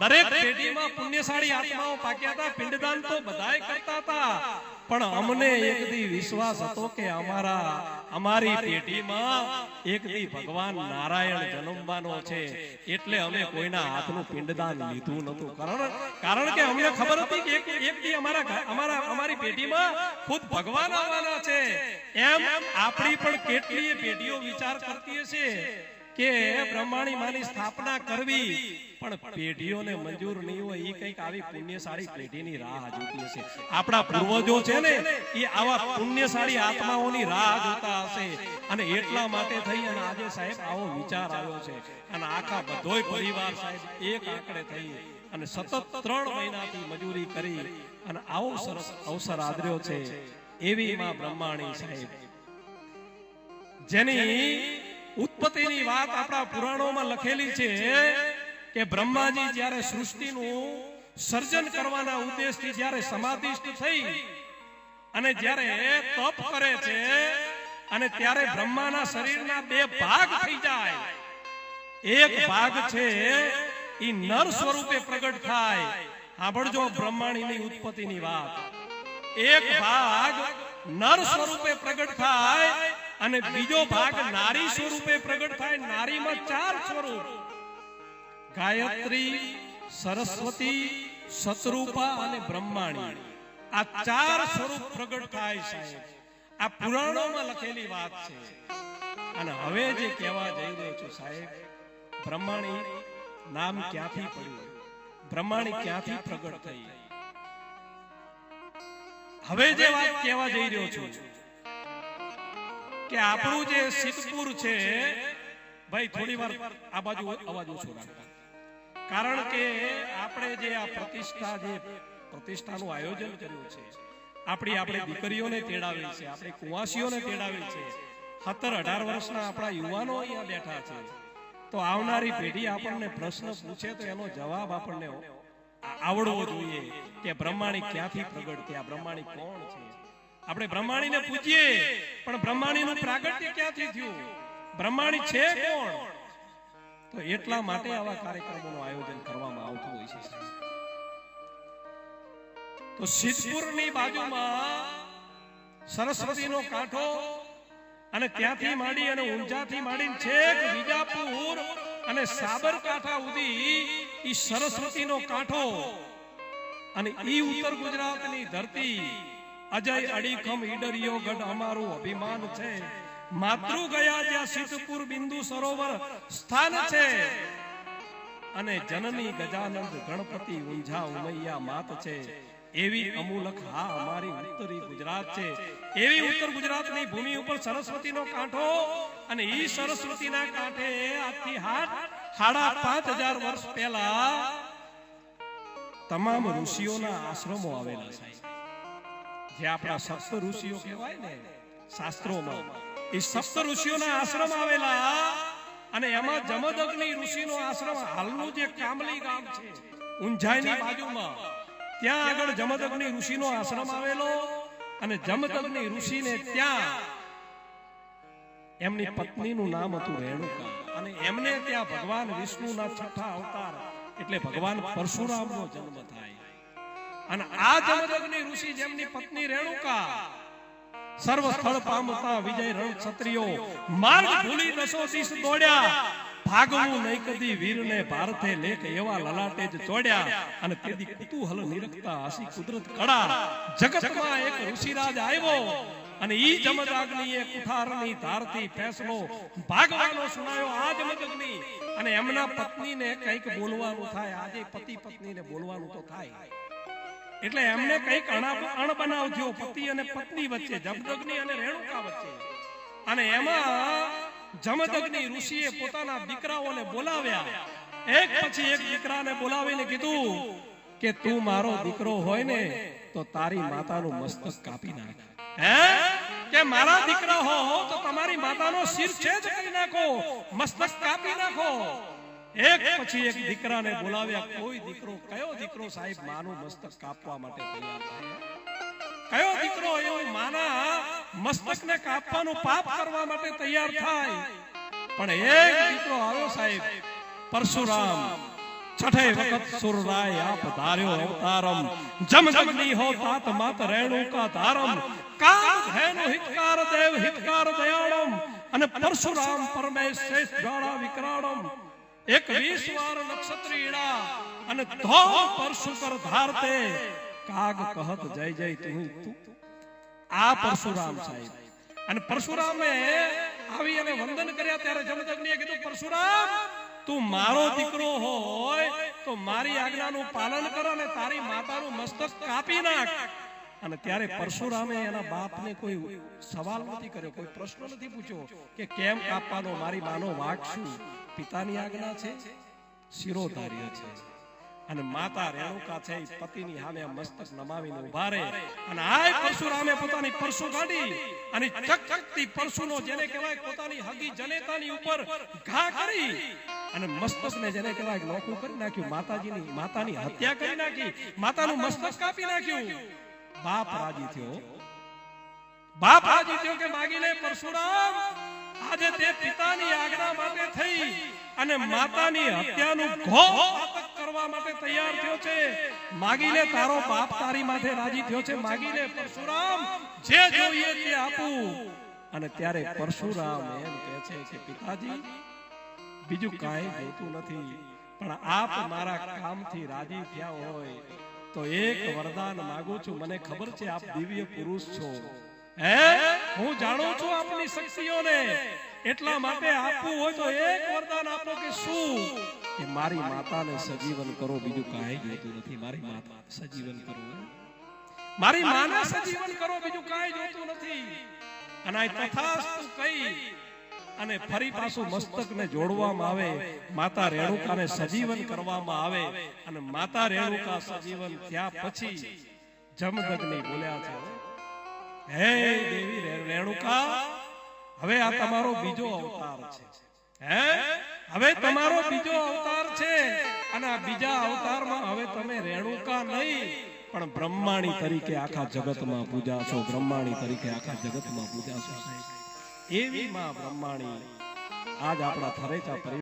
દરેક પેઢીમાં પુણ્યશાળી આત્માઓ પાક્યા હતા પિંડદાન તો બધાય કરતા હતા. પણ અમને એક દી વિશ્વાસ હતો કે અમારા અમારી પેઢીમાં એક દી ભગવાન નારાયણ જન્મવાનો છે. એટલે અમે કોઈના હાથનું પિંડદાન લીધું નતું કારણ કારણ કે અમને ખબર હતી કે એક એક દી અમારા અમારા અમારી પેઢીમાં ખુદ ભગવાન આવવાના છે. એમ આપણી પણ કેટલીય પેઢીઓ વિચાર કરતી હશે. કે બ્રહ્માણી સ્થાપના કરવી. પણ પેઢીઓને મંજૂર નહીં હોય એ કંઈક આવી પુણ્યશાળી પેઢીની રાહ જોતી હશે. આપણા પૂર્વજો છે ને એ આવા પુણ્યશાળી આત્માઓની રાહ જોતા હશે. અને એટલા માટે થઈ અને આજે સાહેબ આવો વિચાર આવ્યો છે. અને આખા બધોય પરિવાર સાહેબ એક આંકડે થઈ અને સતત ત્રણ મહિનાથી મજૂરી કરી અને આવો સરસ અવસર આદર્યો છે. એવી માં બ્રહ્માણી સાહેબ. જેની ઉત્પત્તિની વાત આપણા પુરાણોમાં લખેલી છે કે બ્રહ્માજી જ્યારે સૃષ્ટિનું સર્જન કરવાના ઉદ્દેશથી જ્યારે સમાધિષ્ઠ થઈ અને જ્યારે તપ કરે છે અને ત્યારે બ્રહ્માના શરીરના બે ભાગ થઈ જાય. એક ભાગ છે એ નર સ્વરૂપે પ્રગટ થાય. સાંભળજો બ્રહ્માણીની ઉત્પત્તિની વાત. એક ભાગ નર સ્વરૂપે પ્રગટ થાય અને બીજો ભાગ નારી સ્વરૂપે પ્રગટ થાય નારીમાં ચાર સ્વરૂપ. ગાયત્રી સરસ્વતી શતરૂપા અને બ્રહ્માણી. આ ચાર સ્વરૂપ પ્રગટ થાય સાહેબ. આ પુરાણોમાં લખેલી વાત છે. અને હવે જે કહેવા જઈ રહ્યો છું સાહેબ બ્રહ્માણી નામ ક્યાંથી પડ્યું? બ્રહ્માણી ક્યાંથી પ્રગટ થઈ? હવે જે વાત કહેવા જઈ રહ્યો છું. કે આપણું જે સિદ્ધપુર છે, ભાઈ થોડી વાર આ બાજુ અવાજ ઓછો રાખતા કારણ કે આપણે જે આ પ્રતિષ્ઠા જે પ્રતિષ્ઠાનું આયોજન કર્યું છે, આપણી આપણે દીકરીઓને તેડાવી છે, આપણી કુવાસીઓને તેડાવી છે, સત્તર અઢાર વર્ષના આપણા યુવાનો અહીંયા બેઠા છે. તો આવનારી પેઢી આપણને પ્રશ્ન પૂછે તો એનો જવાબ આપણને આવડવો જોઈએ કે બ્રહ્માણી ક્યાંથી પ્રગટ થયા, બ્રહ્માણી કોણ છે? આપણે બ્રહ્માણીને પૂછીએ પણ બ્રહ્માણીનું પ્રાગટ્ય ક્યાંથી થયું? બ્રહ્માણી છે કોણ? તો એટલા માટે આવા કાર્યક્રમોનું આયોજન કરવામાં આવતું હોય છે. તો સિદ્ધપુરની બાજુમાં સરસ્વતીનો કાંઠો અને ત્યાંથી માંડી અને ઊંઝાથી માંડીને છેક વિજાપુર અને સાબરકાંઠા સુધી ઈ સરસ્વતીનો કાંઠો અને ઈ ઉત્તર ગુજરાતની ધરતી અજય અડીખમ ઈડરિયો ગઢ અમારું અભિમાન છે. માતૃ ગયા જ્યાં સિદ્ધપુર બિંદુ સરોવર સ્થાન છે. અને જનની ગજાનંદ ગણપતિ ઊંઝા ઉમૈયા માત છે. એવી અમૂલક હા અમારી ઉત્તરી ગુજરાત છે. એવી ઉત્તર ગુજરાતની ભૂમિ ઉપર સરસ્વતીનો કાંઠો અને ઈ સરસ્વતીના કાંઠે આજથી હાથ સાડા પાંચ હજાર વર્ષ પહેલા તમામ ઋષિઓના આશ્રમો આવેલા છે. જે આપણા સપ્ત ઋષિઓ કહેવાય ને, શાસ્ત્રોમાં, એ સપ્ત ઋષિઓના આશ્રમ આવેલા અને એમાં જમદગ્નિ ઋષિનો આશ્રમ હાલનું જે કામલી ગામ છે, ઊંઝાઈની બાજુમાં, ત્યાં આગળ જમદગ્નિ ઋષિનો આશ્રમ આવેલો અને જમદગ્નિ ઋષિને ત્યાં એમની પત્નીનું નામ હતું રેણુકા અને એમને ત્યાં ભગવાન વિષ્ણુના છઠ્ઠા અવતાર એટલે ભગવાન પરશુરામનો જન્મ થાય. અને આ જમદગ્નિ ઋષિ જેમની પત્ની રેણુકા સર્વ સ્થળ પામતા વિજય રણ ક્ષત્રિયો, માર્ગ ભૂલી દસો દિશ દોડ્યા. ભાગવું નહીં કદી વીરને ભારતે લેખ એવા લલાટે જ જોડ્યા અને તેદી કુતુહલ નિરખતા હસી કુદરત કળા. જગતમાં એક ઋષિરાજ આવ્યો અને ઈ જમદાગ્નિએ કુઠારની ધારથી ફેસલો ભાગવાનો સુનાયો આ જમદગ્નિ. અને એમના પત્નીને કંઈક બોલવાનું થાય. આજે પતિ પત્નીને બોલવાનું તો થાય. એટલે એમને કંઈક અણા- અણબનાવ થયો પતિ અને પત્ની વચ્ચે, જમદગ્નિ અને રેણુકા વચ્ચે. અને એમાં જમદગ્નિ ઋષિએ પોતાના દીકરાઓને બોલાવ્યા. એક પછી એક દીકરાને બોલાવીને કીધું કે તું મારો દીકરો હોય ને, તો તારી માતાનું મસ્તક કાપી નાખ. હે? કે મારા દીકરા હો, તો તમારી માતાનો શિર છેદ કરી નાખો. મસ્તક કાપી નાખો. એક પછી એક દીકરાને બોલાવ્યા, કોઈ દીકરો, કયો દીકરો સાહેબ માનું મસ્તક કાપવા માટે તૈયાર કયો દીકરો? એવો માના મસ્તકને કાપવાનું પાપ કરવા માટે તૈયાર થાય. પણ એક દીકરો આવ્યો સાહેબ, પરશુરામ, છઠે વખત સુરરાય આપ ધાર્યો અવતારમ. જમ જગની હો તાત માત રેણુકા ધારમ. કામ ધેનુ હિતકાર દેવ હિતકાર દયાળમ. અને પરશુરામ પરમેશ શ્રેષ્ઠ જ્વાળા વિકરાળમ. એક વીસ વાર નક્ષત્રીડા અને ધો પરશુ કર ધારતે કાગ કહત જય જય તું. આ પરશુરામ સાહેબ. અને પરશુરામે આવી અને વંદન કર્યા ત્યારે જમદગ્નિએ કીધું, પરશુરામ, તું મારો દીકરો હોય તો મારી આજ્ઞાનું પાલન કર અને તારી માતાનું મસ્તક કાપી નાખ. અને ત્યારે પરશુરામે એના બાપને કોઈ સવાલ નથી કર્યો, કોઈ પ્રશ્ન નથી પૂછ્યો કે કેમ કાપવાનો મારી માનો વાક શું પિતાની આજ્ઞા છે, શિરોધાર્ય છે. અને માતા રેણુકા છે પતિની સામે મસ્તક નમાવીને ઊભા રહે. અને આ પરશુરામે પોતાની પરશુ કાઢી અને ચકચકતી પરશુનો જેને કહેવાય પોતાની હગી જનેતાની ઉપર ઘા કરી અને મસ્તકને જેને કહેવાય નોખું કરી નાખ્યું, માતાજીની, માતાની હત્યા કરી નાખી, માતાનું મસ્તક કાપી નાખ્યું. બાપ રાજી થયો. બાપ રાજી થયો કે માગી લે પરશુરામ આજે તે પિતાની આજ્ઞા માટે થઈ અને માતાની હત્યાનું ઘોર કરવા માટે તૈયાર થયો છે. માગી લે તારો બાપ તારી માથે રાજી થયો છે. માગી લે પરશુરામ જે જોઈએ તે આપું. અને ત્યારે પરશુરામ એમ કહે છે કે પિતાજી બીજું કાંઈ જોતું નથી પણ આપ મારા કામથી રાજી થયા હોય તો એક વરદાન માંગુ છું. મને ખબર છે આપ દિવ્ય પુરુષ છો. હે? હું જાણું છું આપની શક્તિઓને. એટલા માટે આપવું હોય તો એક વરદાન આપો કે શું? કે મારી માતાને સજીવન કરો. બીજું કાંઈ જોતું નથી. મારી માતા સજીવન કરો મારી માને સજીવન કરો. બીજું કાંઈ જોતું નથી. અને તથાસ્તુ કહી અને ફરી પાછું મસ્તકને જોડવામાં આવે, માતા રેણુકાને સજીવન કરવામાં આવે અને માતા રેણુકા સજીવન થયા પછી જમદગ્નિ બોલ્યા છે. હે દેવી રેણુકા, હવે આ તમારો બીજો અવતાર છે. હે? હવે તમારો બીજો અવતાર છે અને આ બીજા અવતારમાં હવે તમે રેણુકા નહીં, પણ બ્રહ્માણી તરીકે આખા જગતમાં પૂજા છો, બ્રહ્માણી તરીકે આખા જગતમાં પૂજાશો સાહેબ એવી માં બ્રહ્માણી. આજ આપણા થરેચા